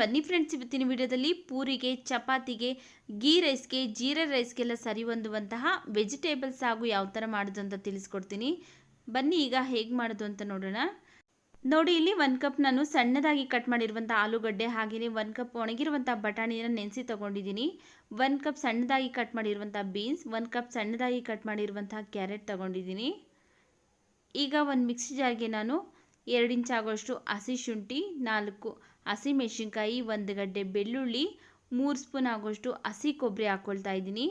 ಬನ್ನಿ ಫ್ರೆಂಡ್ಸ್ ಇವತ್ತಿನ ವಿಡಿಯೋದಲ್ಲಿ ಪೂರಿಗೆ, ಚಪಾತಿಗೆ ಗೀ ರೈಸ್ಗೆ ಜೀರಾ ರೈಸ್ಗೆಲ್ಲ ಸರಿ ಹೊಂದುವಂತಹ ವೆಜಿಟೇಬಲ್ಸ್ ಹಾಗೂ ಯಾವ ಥರ ಮಾಡೋದು ಅಂತ ತಿಳಿಸ್ಕೊಡ್ತೀನಿ. ಬನ್ನಿ ಈಗ ಹೇಗೆ ಮಾಡೋದು ಅಂತ ನೋಡೋಣ. ನೋಡಿ, ಇಲ್ಲಿ ಒನ್ ಕಪ್ ನಾನು ಸಣ್ಣದಾಗಿ ಕಟ್ ಮಾಡಿರುವಂಥ ಆಲೂಗಡ್ಡೆ ಹಾಗೆಯೇ ಒಂದು ಕಪ್ ಒಣಗಿರುವಂಥ ಬಟಾಣಿಯನ್ನು ನೆನೆಸಿ ತೊಗೊಂಡಿದ್ದೀನಿ. ಒಂದು ಕಪ್ ಸಣ್ಣದಾಗಿ ಕಟ್ ಮಾಡಿರುವಂಥ ಬೀನ್ಸ್ ಒಂದು ಕಪ್ ಸಣ್ಣದಾಗಿ ಕಟ್ ಮಾಡಿರುವಂಥ ಕ್ಯಾರೆಟ್ ತೊಗೊಂಡಿದ್ದೀನಿ. ಈಗ ಒಂದು ಮಿಕ್ಸಿ ಜಾರ್ಗೆ ನಾನು ಎರಡು ಇಂಚ್ ಆಗೋಷ್ಟು ಹಸಿ ಶುಂಠಿ, ನಾಲ್ಕು ಹಸಿ ಮೆಣಸಿನ್ಕಾಯಿ, ಒಂದು ಗಡ್ಡೆ ಬೆಳ್ಳುಳ್ಳಿ, ಮೂರು ಸ್ಪೂನ್ ಆಗೋಷ್ಟು ಹಸಿ ಕೊಬ್ಬರಿ ಹಾಕ್ಕೊಳ್ತಾ ಇದ್ದೀನಿ.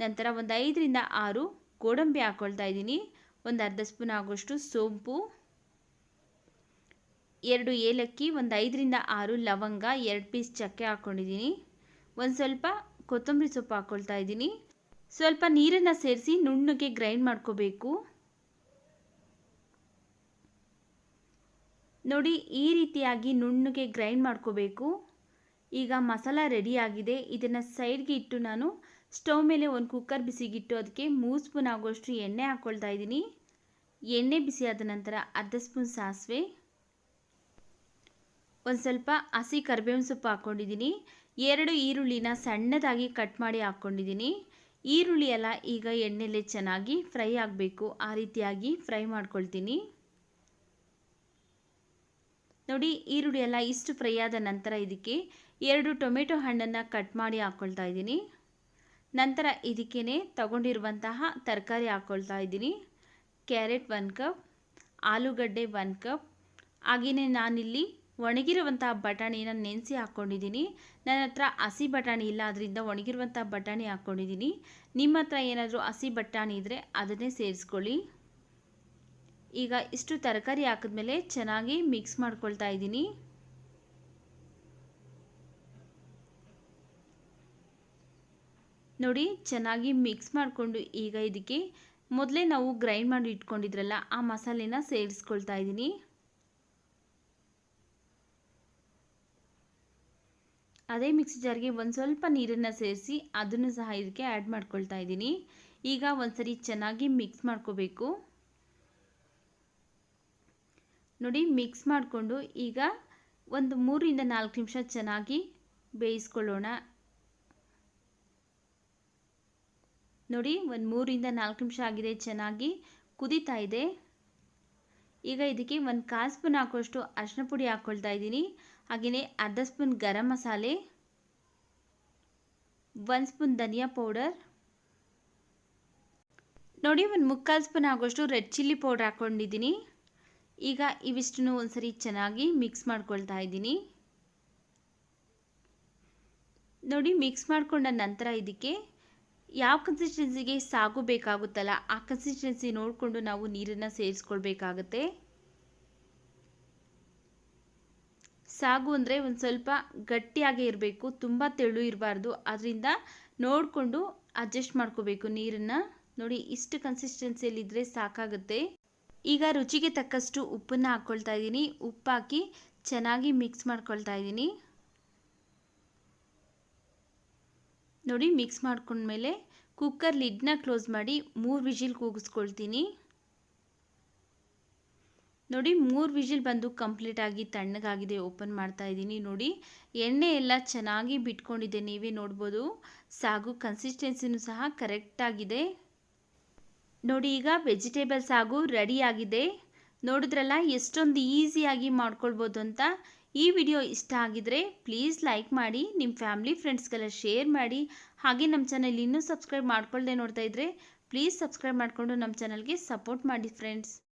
ನಂತರ ಒಂದು ಐದರಿಂದ ಆರು ಗೋಡಂಬಿ ಹಾಕ್ಕೊಳ್ತಾ ಇದ್ದೀನಿ. ಒಂದು ಅರ್ಧ ಸ್ಪೂನ್ ಆಗೋಷ್ಟು ಸೋಂಪು. ಎರಡು ಏಲಕ್ಕಿ, ಒಂದು ಐದರಿಂದ ಆರು ಲವಂಗ, ಎರಡು ಪೀಸ್ ಚಕ್ಕೆ ಹಾಕ್ಕೊಂಡಿದ್ದೀನಿ ಒಂದು ಸ್ವಲ್ಪ ಕೊತ್ತಂಬರಿ ಸೊಪ್ಪು ಹಾಕ್ಕೊಳ್ತಾ ಇದ್ದೀನಿ. ಸ್ವಲ್ಪ ನೀರನ್ನು ಸೇರಿಸಿ ನುಣ್ಣಗೆ ಗ್ರೈಂಡ್ ಮಾಡ್ಕೋಬೇಕು. ನೋಡಿ ಈ ರೀತಿಯಾಗಿ ನುಣ್ಣಗೆ ಗ್ರೈಂಡ್ ಮಾಡ್ಕೋಬೇಕು. ಈಗ ಮಸಾಲ ರೆಡಿಯಾಗಿದೆ ಇದನ್ನು ಸೈಡ್ಗೆ ಇಟ್ಟು ನಾನು ಸ್ಟವ್ ಮೇಲೆ ಒಂದು ಕುಕ್ಕರ್ ಬಿಸಿಗಿಟ್ಟು ಅದಕ್ಕೆ ಮೂರು ಸ್ಪೂನ್ ಆಗೋಷ್ಟು ಎಣ್ಣೆ ಹಾಕ್ಕೊಳ್ತಾ ಇದ್ದೀನಿ. ಎಣ್ಣೆ ಬಿಸಿಯಾದ ನಂತರ ಅರ್ಧ ಸ್ಪೂನ್ ಸಾಸಿವೆ. ಒಂದು ಸ್ವಲ್ಪ ಹಸಿ ಕರಿಬೇವಿನ ಸೊಪ್ಪು ಹಾಕ್ಕೊಂಡಿದ್ದೀನಿ ಎರಡು ಈರುಳ್ಳಿನ ಸಣ್ಣದಾಗಿ ಕಟ್ ಮಾಡಿ ಹಾಕ್ಕೊಂಡಿದ್ದೀನಿ ಈರುಳ್ಳಿ ಎಲ್ಲ ಈಗ ಎಣ್ಣೆಲೆ ಚೆನ್ನಾಗಿ ಫ್ರೈ ಆಗಬೇಕು. ಆ ರೀತಿಯಾಗಿ ಫ್ರೈ ಮಾಡ್ಕೊಳ್ತೀನಿ. ನೋಡಿ ಈರುಳ್ಳಿ ಎಲ್ಲ ಇಷ್ಟು ಫ್ರೈ ಆದ ನಂತರ ಇದಕ್ಕೆ ಎರಡು ಟೊಮೆಟೊ ಹಣ್ಣನ್ನು ಕಟ್ ಮಾಡಿ ಹಾಕ್ಕೊಳ್ತಾ ಇದ್ದೀನಿ. ನಂತರ ಇದಕ್ಕೇ ತಗೊಂಡಿರುವಂತಹ ತರಕಾರಿ ಹಾಕ್ಕೊಳ್ತಾ ಇದ್ದೀನಿ. ಕ್ಯಾರೆಟ್ ಒನ್ ಕಪ್ ಆಲೂಗಡ್ಡೆ ಒನ್ ಕಪ್ ಹಾಗೆಯೇ ನಾನಿಲ್ಲಿ ಒಣಗಿರುವಂತಹ ಬಟಾಣಿನ ನೆನೆಸಿ ಹಾಕ್ಕೊಂಡಿದ್ದೀನಿ ನನ್ನ ಹತ್ರ ಹಸಿ ಬಟಾಣಿ ಇಲ್ಲ ಅದರಿಂದ ಒಣಗಿರುವಂಥ ಬಟಾಣಿ ಹಾಕ್ಕೊಂಡಿದ್ದೀನಿ ನಿಮ್ಮ ಹತ್ರ ಏನಾದರೂ ಹಸಿ ಬಟಾಣಿ ಇದ್ದರೆ ಅದನ್ನೇ ಸೇರಿಸ್ಕೊಳ್ಳಿ. ಈಗ ಇಷ್ಟು ತರಕಾರಿ ಹಾಕಿದ್ಮೇಲೆ ಚೆನ್ನಾಗಿ ಮಿಕ್ಸ್ ಮಾಡ್ಕೊಳ್ತಾ ಇದ್ದೀನಿ. ನೋಡಿ, ಚೆನ್ನಾಗಿ ಮಿಕ್ಸ್ ಮಾಡಿಕೊಂಡು ಈಗ ಇದಕ್ಕೆ ಮೊದಲೇ ನಾವು ಗ್ರೈಂಡ್ ಮಾಡಿ ಇಟ್ಕೊಂಡಿದ್ರಲ್ಲ, ಆ ಮಸಾಲೆನ ಸೇರಿಸ್ಕೊಳ್ತಾ ಇದ್ದೀನಿ. ಅದೇ ಮಿಕ್ಸಿ ಜಾರ್ಗೆ ಒಂದು ಸ್ವಲ್ಪ ನೀರನ್ನು ಸೇರಿಸಿ ಅದನ್ನು ಸಹ ಇದಕ್ಕೆ ಆ್ಯಡ್ ಮಾಡ್ಕೊಳ್ತಾ ಇದ್ದೀನಿ. ಈಗ ಒಂದ್ಸರಿ ಚೆನ್ನಾಗಿ ಮಿಕ್ಸ್ ಮಾಡ್ಕೋಬೇಕು. ನೋಡಿ ಮಿಕ್ಸ್ ಮಾಡಿಕೊಂಡು ಈಗ ಒಂದು ಮೂರಿಂದ ನಾಲ್ಕು ನಿಮಿಷ ಚೆನ್ನಾಗಿ ಬೇಯಿಸ್ಕೊಳ್ಳೋಣ. ನೋಡಿ ಒಂದು ಮೂರಿಂದ ನಾಲ್ಕು ನಿಮಿಷ ಆಗಿದೆ, ಚೆನ್ನಾಗಿ ಕುದೀತಾ ಇದೆ. ಈಗ ಇದಕ್ಕೆ ಒಂದು ಕಾಲು ಸ್ಪೂನ್ ಹಾಕೋಷ್ಟು ಅರಿಶಿನ ಪುಡಿ ಹಾಕ್ಕೊಳ್ತಾ ಇದ್ದೀನಿ. ಹಾಗೆಯೇ ಅರ್ಧ ಸ್ಪೂನ್ ಗರಂ ಮಸಾಲೆ, ಒಂದು ಸ್ಪೂನ್ ಧನಿಯಾ ಪೌಡರ್. ನೋಡಿ ಒಂದು ಮುಕ್ಕಾಲು ಸ್ಪೂನ್ ಆಗೋಷ್ಟು ರೆಡ್ ಚಿಲ್ಲಿ ಪೌಡರ್ ಹಾಕ್ಕೊಂಡಿದ್ದೀನಿ ಈಗ ಇವಿಷ್ಟನ್ನು ಒಂದ್ಸರಿ ಚೆನ್ನಾಗಿ ಮಿಕ್ಸ್ ಮಾಡ್ಕೊಳ್ತಾ ಇದ್ದೀನಿ. ನೋಡಿ ಮಿಕ್ಸ್ ಮಾಡಿಕೊಂಡ ನಂತರ ಇದಕ್ಕೆ ಯಾವ ಕನ್ಸಿಸ್ಟೆನ್ಸಿಗೆ ಸಾಗು ಬೇಕಾಗುತ್ತಲ್ಲ, ಆ ಕನ್ಸಿಸ್ಟೆನ್ಸಿ ನೋಡಿಕೊಂಡು ನಾವು ನೀರನ್ನು ಸೇರಿಸ್ಕೊಳ್ಬೇಕಾಗತ್ತೆ. ಸಾಗು ಅಂದರೆ ಒಂದು ಸ್ವಲ್ಪ ಗಟ್ಟಿಯಾಗೇ ಇರಬೇಕು, ತುಂಬ ತೆಳು ಇರಬಾರ್ದು. ಅದರಿಂದ ನೋಡಿಕೊಂಡು ಅಡ್ಜಸ್ಟ್ ಮಾಡ್ಕೋಬೇಕು ನೀರನ್ನು. ನೋಡಿ, ಇಷ್ಟು ಕನ್ಸಿಸ್ಟೆನ್ಸಿಯಲ್ಲಿದ್ದರೆ ಸಾಕಾಗುತ್ತೆ. ಈಗ ರುಚಿಗೆ ತಕ್ಕಷ್ಟು ಉಪ್ಪನ್ನು ಹಾಕ್ಕೊಳ್ತಾ ಇದ್ದೀನಿ. ಹಾಕಿ ಚೆನ್ನಾಗಿ ಮಿಕ್ಸ್ ಮಾಡ್ಕೊಳ್ತಾ ಇದ್ದೀನಿ. ನೋಡಿ ಮಿಕ್ಸ್ ಮಾಡ್ಕೊಂಡ್ಮೇಲೆ ಕುಕ್ಕರ್ ಲಿಡ್ನ ಕ್ಲೋಸ್ ಮಾಡಿ ಮೂರು ವಿಜಿಲ್ ಕೂಗಿಸ್ಕೊಳ್ತೀನಿ. ನೋಡಿ, ಮೂರು ವಿಜಿಲ್ ಬಂದು ಕಂಪ್ಲೀಟಾಗಿ ತಣ್ಣಗಾಗಿದೆ ಓಪನ್ ಮಾಡ್ತಾ ಇದ್ದೀನಿ. ನೋಡಿ, ಎಣ್ಣೆ ಎಲ್ಲ ಚೆನ್ನಾಗಿ ಬಿಟ್ಕೊಂಡಿದೆ, ನೀವೇ ನೋಡ್ಬೋದು. ಸಾಗು ಕನ್ಸಿಸ್ಟೆನ್ಸಿನೂ ಸಹ ಕರೆಕ್ಟಾಗಿದೆ ನೋಡಿ, ಈಗ ವೆಜಿಟೇಬಲ್ಸ್ ಹಾಗೂ ರೆಡಿಯಾಗಿದೆ ನೋಡಿದ್ರಲ್ಲ, ಎಷ್ಟೊಂದು ಈಸಿಯಾಗಿ ಮಾಡ್ಕೊಳ್ಬೋದು ಅಂತ. ಈ ವಿಡಿಯೋ ಇಷ್ಟ ಆಗಿದ್ರೆ ಪ್ಲೀಸ್ ಲೈಕ್ ಮಾಡಿ ನಿಮ್ಮ ಫ್ಯಾಮಿಲಿ ಫ್ರೆಂಡ್ಸ್ಗೆಲ್ಲ ಶೇರ್ ಮಾಡಿ. ಹಾಗೆ ನಮ್ಮ ಚಾನಲ್ ಇನ್ನೂ ಸಬ್ಸ್ಕ್ರೈಬ್ ಮಾಡ್ಕೊಳ್ಳದೆ ನೋಡ್ತಾ ಇದ್ದರೆ ಪ್ಲೀಸ್ ಸಬ್ಸ್ಕ್ರೈಬ್ ಮಾಡಿಕೊಂಡು ನಮ್ಮ ಚಾನಲ್ಗೆ ಸಪೋರ್ಟ್ ಮಾಡಿ, ಫ್ರೆಂಡ್ಸ್.